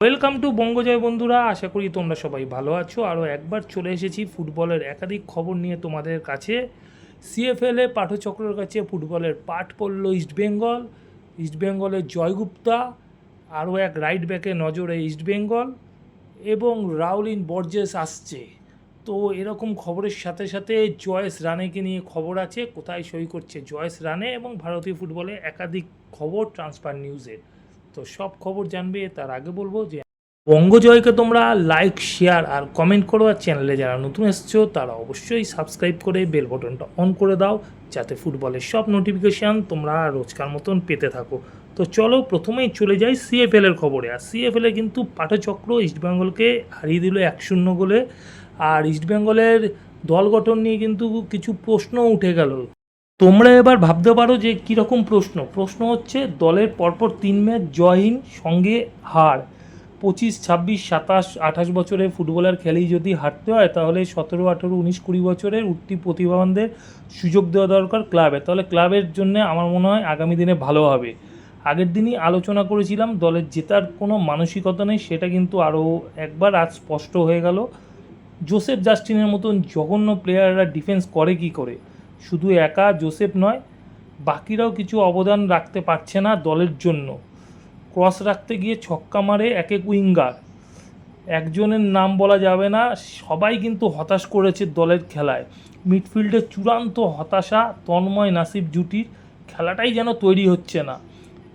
Welcome to বঙ্গজয় বন্ধুরা, আশা করি তোমরা সবাই ভালো আছো। আরও একবার চলে এসেছি ফুটবলের একাধিক খবর নিয়ে তোমাদের কাছে। সিএফএলে পাঠচক্রের কাছে ফুটবলের পাঠ পড়ল ইস্টবেঙ্গল ইস্টবেঙ্গলের জয়গুপ্তা আরও এক রাইট ব্যাকে নজরে ইস্টবেঙ্গল এবং রাউলিন বর্জেস আসছে। তো এরকম খবরের সাথে সাথে জয়েস রানেকে নিয়ে খবর আছে। কোথায় সই করছে জয়েস রানে এবং ভারতীয় ফুটবলে একাধিক খবর ট্রান্সফার নিউজে তো সব খবর জানবে, তার আগে বলব যে বঙ্গজয়কে তোমরা লাইক শেয়ার আর কমেন্ট করো আর চ্যানেলে যারা নতুন এসছো, তারা অবশ্যই সাবস্ক্রাইব করে বেল বটনটা অন করে দাও, যাতে ফুটবলের সব নোটিফিকেশান তোমরা রোজকার মতন পেতে থাকো। তো চলো প্রথমেই চলে যাই সিএফএল এর খবরে। আর সিএফএল কিন্তু পাঠচক্র ইস্টবেঙ্গলকে হারিয়ে দিল এক শূন্য গোলে। আর ইস্টবেঙ্গলের দল গঠন নিয়ে কিন্তু কিছু প্রশ্ন উঠে গেল। তোমরা এবার ভাবতে পারো যে কীরকম প্রশ্ন। প্রশ্ন হচ্ছে, দলের পরপর তিন ম্যাচ জয়হীন সঙ্গে হার। পঁচিশ, ছাব্বিশ, সাতাশ, আঠাশ বছরের ফুটবলার খেলেই যদি হারতে হয়, তাহলে সতেরো, আঠেরো, উনিশ, কুড়ি বছরের উঠতি প্রতিভাবানদের সুযোগ দেওয়া দরকার ক্লাবে। তাহলে ক্লাবের জন্য আমার মনে হয় আগামী দিনে ভালো হবে। আগের দিনই আলোচনা করেছিলাম, দলের জেতার কোনো মানসিকতা নেই, সেটা কিন্তু আরও একবার আজ স্পষ্ট হয়ে গেল। জোসেফ জাস্টিনের মতন জঘন্য প্লেয়াররা ডিফেন্স করে কি করে? শুধু একা জোসেফ নয়, বাকিরাও কিছু অবদান রাখতে পারছে না দলের জন্য। ক্রস রাখতে গিয়ে ছক্কা মারে এক এক উইঙ্গার। একজনের নাম বলা যাবে না, সবাই কিন্তু হতাশ করেছে দলের খেলায়। মিডফিল্ডে চূড়ান্ত হতাশা, তন্ময় নাসিব জুটির, খেলাটাই যেন তৈরি হচ্ছে না।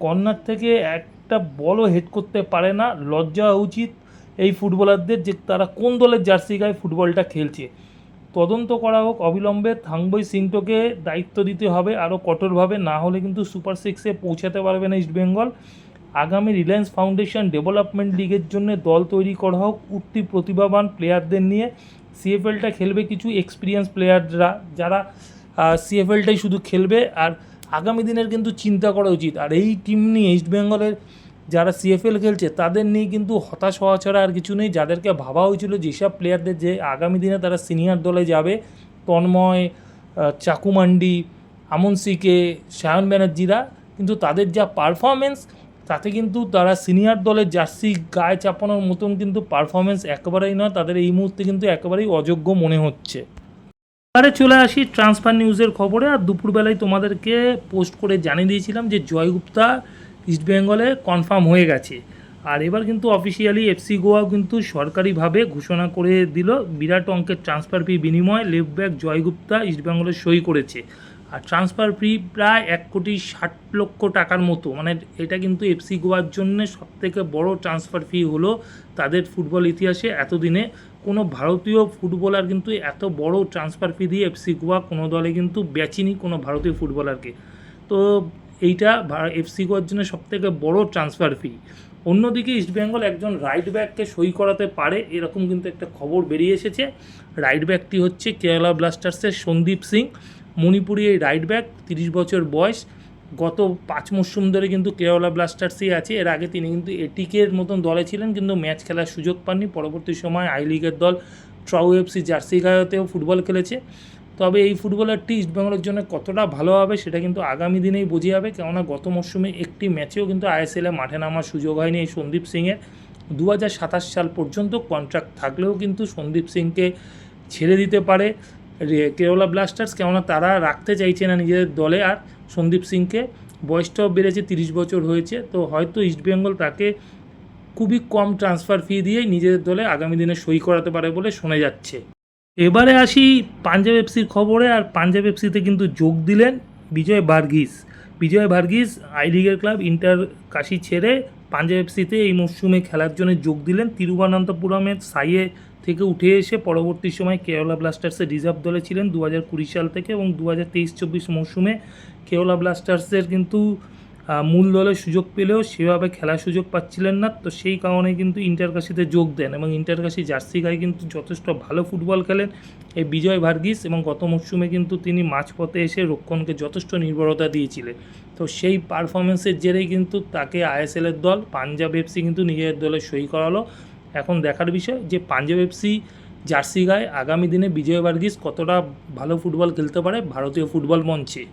কর্নার থেকে একটা বলও হেড করতে পারে না লজ্জা উচিত এই ফুটবলারদের যে তারা কোন দলের জার্সি গায়ে ফুটবলটা খেলছে। তদন্ত করা হোক, অবিলম্বে থাংবই সিংটোকে দায়িত্ব দিতে হবে। আরও কঠোরভাবে না হলে কিন্তু সুপার সিক্সে পৌঁছাতে পারবে না ইস্টবেঙ্গল আগামী রিলায়েন্স ফাউন্ডেশন ডেভেলপমেন্ট লিগের জন্য দল তৈরি করা হোক, উঠতি প্রতিভাবান প্লেয়ারদের নিয়ে। সিএফএলটা খেলবে কিছু এক্সপিরিয়েন্স প্লেয়াররা, যারা সিএফএলটাই শুধু খেলবে। আর আগামী দিনের কিন্তু চিন্তা করা উচিত। আর এই টিম নিয়ে ইস্টবেঙ্গলের যারা সিএফএল খেলছে, তাদের নিয়ে কিন্তু হতাশ হওয়া ছাড়া আর কিছু নেই। যাদেরকে ভাবা হয়েছিল যেসব প্লেয়ারদের যে আগামী দিনে তারা সিনিয়র দলে যাবে, তন্ময় চাকুমান্ডি আমন সিকে, সায়ন ব্যানার্জিরা, কিন্তু তাদের যা পারফরমেন্স তাতে কিন্তু তারা সিনিয়র দলের জার্সি গায়ে চাপানোর মতন কিন্তু পারফরমেন্স একেবারেই নয়। তাদের এই মুহূর্তে কিন্তু একেবারেই অযোগ্য মনে হচ্ছে। এবারে চলে আসি ট্রান্সফার নিউজের খবরে। আর দুপুরবেলায় তোমাদেরকে পোস্ট করে জানিয়ে দিয়েছিলাম যে জয়গুপ্তা ইস্টবেঙ্গলে কনফার্ম হয়ে গেছে। আর এবার কিন্তু অফিসিয়ালি এফসি গোয়াও কিন্তু সরকারিভাবে ঘোষণা করে দিল, বিরাট অঙ্কের ট্রান্সফার ফি বিনিময়ে লেফট ব্যাক জয়গুপ্তা ইস্টবেঙ্গলে সই করেছে। আর ট্রান্সফার ফি প্রায় এক কোটি ষাট লক্ষ টাকার মতো মানে এটা কিন্তু এফসি গোয়ার জন্য সবথেকে বড় ট্রান্সফার ফি হলো তাদের ফুটবল ইতিহাসে এতদিনে। কোনো ভারতীয় ফুটবলার কিন্তু এত বড় ট্রান্সফার ফি দিয়ে এফসি গোয়া কোনো দলে কিন্তু বেচেনি কোনো ভারতীয় ফুটবলারকে। তো এইটা এফসি গোয়ার জন্য সবথেকে বড় ট্রান্সফার ফি অন্যদিকে ইস্টবেঙ্গল একজন রাইট ব্যাককে সই করাতে পারে, এরকম কিন্তু একটা খবর বেরিয়ে এসেছে। রাইট ব্যাকটি হচ্ছে কেরালা ব্লাস্টার্সের সন্দীপ সিং। মণিপুরি এই রাইট ব্যাক তিরিশ বছর বয়স। গত পাঁচ মরশুম ধরে কিন্তু কেরালা ব্লাস্টার্সই আছে। এর আগে তিনি কিন্তু এটিকের মতন দলে ছিলেন, কিন্তু ম্যাচ খেলার সুযোগ পাননি। পরবর্তী সময় আই লিগের দল ট্রাউ এফসি জার্সি গায়েতেও ফুটবল খেলেছে। তবে এই ফুটবলারটি ইস্টবেঙ্গলের জন্য কতটা ভালো হবে সেটা কিন্তু আগামী দিনেই বোঝা যাবে। কেননা গত মরশুমে একটি ম্যাচেও কিন্তু আইএসএলে মাঠে নামার সুযোগ হয়নি এই সন্দীপ সিংয়ের। দু হাজার সাতাশ সাল পর্যন্ত কন্ট্রাক্ট থাকলেও কিন্তু সন্দীপ সিংকে ছেড়ে দিতে পারে কেরালা ব্লাস্টার্স কেননা তারা রাখতে চাইছে না নিজেদের দলে আর সন্দীপ সিংকে। বয়সটাও বেড়েছে তিরিশ বছর হয়েছে, তো হয়তো ইস্টবেঙ্গল তাকে খুবই কম ট্রান্সফার ফি দিয়েই নিজেদের দলে আগামী দিনে সই করাতে পারে বলে শোনা যাচ্ছে। এবারে আসি পাঞ্জাব এফসির খবরে, আর পাঞ্জাব এফসিতে কিন্তু যোগ দিলেন বিজয় ভার্গিস। বিজয় ভার্গিস আই লিগের ক্লাব ইন্টার কাশি ছেড়ে পাঞ্জাব এফসিতে এই মরশুমে খেলার জন্য যোগ দিলেন। তিরুবনন্তপুরমের সাইয়ে থেকে উঠে এসে পরবর্তী সময় কেরালা ব্লাস্টার্সের রিজার্ভ দলে ছিলেন। দু হাজার কুড়ি সাল থেকে এবং দু হাজার তেইশ চব্বিশ মরশুমে কেরালা ব্লাস্টার্সের কিন্তু মূল দলে সুযোগ পেলেও সেভাবে খেলার সুযোগ পাচ্ছিলেন না। তো সেই কারণে কিন্তু ইন্টারকাশিতে যোগ দেন এবং ইন্টারকাশি জার্সি গায়ে কিন্তু যথেষ্ট ভালো ফুটবল খেলেন এই বিজয় ভার্গিস এবং গত মরশুমে কিন্তু তিনি মাঝপথে এসে রক্ষণকে যথেষ্ট নির্ভরতা দিয়েছিলেন। তো সেই পারফরমেন্সের জেরেই কিন্তু তাকে আইএসএলের দল, পাঞ্জাব এফসি কিন্তু নিজের দলে সই করালো। এখন দেখার বিষয় যে পাঞ্জাব এফসি জার্সি গায়ে আগামী দিনে বিজয় ভার্গিস কতটা ভালো ফুটবল খেলতে পারে ভারতীয় ফুটবল মঞ্চে।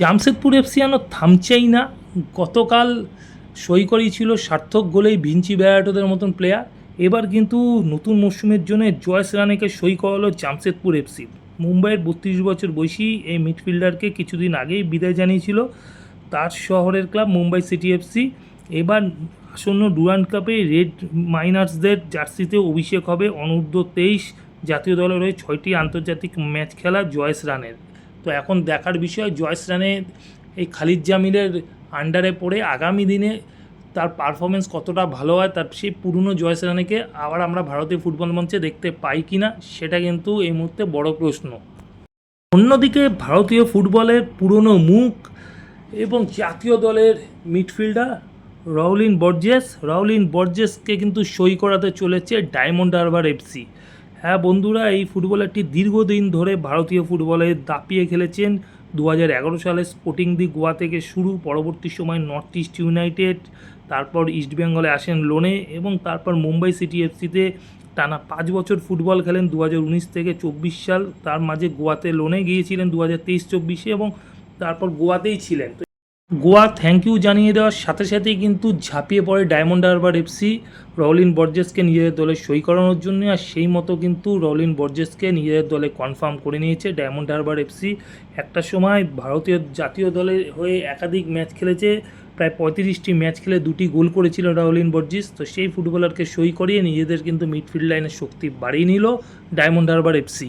জামশেদপুর এফসি যেন থামছেই না। গতকাল সই করিয়েছিল সার্থক গোলেই ভিঞ্চি ব্যারাটোদের মতন প্লেয়ার এবার কিন্তু নতুন মরশুমের জন্য জয়েস রানেকে সই করালো জামশেদপুর এফসি। মুম্বাইয়ের বত্রিশ বছর বয়সী এই মিডফিল্ডারকে কিছুদিন আগেই বিদায় জানিয়েছিল তার শহরের ক্লাব মুম্বাই সিটি এফসি। এবার আসন্ন ডুরান্ড কাপে রেড মাইনার্সদের জার্সিতে অভিষেক হবে। অনূর্ধ্ব তেইশ জাতীয় দলের হয়ে ছয়টি আন্তর্জাতিক ম্যাচ খেলা জয়েস রানের। তো এখন দেখার বিষয় জয়েস রানের এই খালিদ জামিলের আন্ডারে পড়ে আগামী দিনে তার পারফরমেন্স কতটা ভালো হয়, তার সেই পুরনো জয়স রানেকে আবার আমরা ভারতীয় ফুটবল মঞ্চে দেখতে পাই কি না সেটা কিন্তু এই মুহূর্তে বড় প্রশ্ন। অন্যদিকে ভারতীয় ফুটবলের পুরনো মুখ এবং জাতীয় দলের মিডফিল্ডার রাউলিন বর্জেস, রাউলিন বর্জেসকে কিন্তু সই করাতে চলেছে ডায়মন্ড হারবার এফসি হ্যাঁ বন্ধুরা, এই ফুটবলারটি দীর্ঘদিন ধরে ভারতীয় ফুটবলে দাপিয়ে খেলেছেন। দু হাজার এগারো সালে স্পোর্টিং দি গোয়া থেকে শুরু, পরবর্তী সময় নর্থ ইস্ট ইউনাইটেড, তারপর ইস্টবেঙ্গলে আসেন লোনে এবং তারপর মুম্বাই সিটি এফসিতে টানা পাঁচ বছর ফুটবল খেলেন। দু হাজার উনিশ থেকে চব্বিশ সাল তার মাঝে গোয়াতে লোনে গিয়েছিলেন দু হাজার তেইশ চব্বিশে এবং তারপর গোয়াতেই ছিলেন। তো গোয়া থ্যাংক ইউ জানিয়ে দেওয়ার সাথে সাথেই কিন্তু ঝাঁপিয়ে পড়ে ডায়মন্ড হারবার এফসি রলিন বর্জেসকে নিজেদের দলে সই করানোর জন্য আর সেই মতো কিন্তু রলিন বর্জেসকে নিজেদের দলে কনফার্ম করে নিয়েছে ডায়মন্ড হারবার এফসি একটা সময় ভারতীয় জাতীয় দলের হয়ে একাধিক ম্যাচ খেলেছে, প্রায় পঁয়ত্রিশটি ম্যাচ খেলে দুটি গোল করেছিল রাউলিন বর্জিস তো সেই ফুটবলারকে সই করিয়ে নিজেদের কিন্তু মিডফিল্ড লাইনের শক্তি বাড়িয়ে নিল ডায়মন্ড হারবার এফসি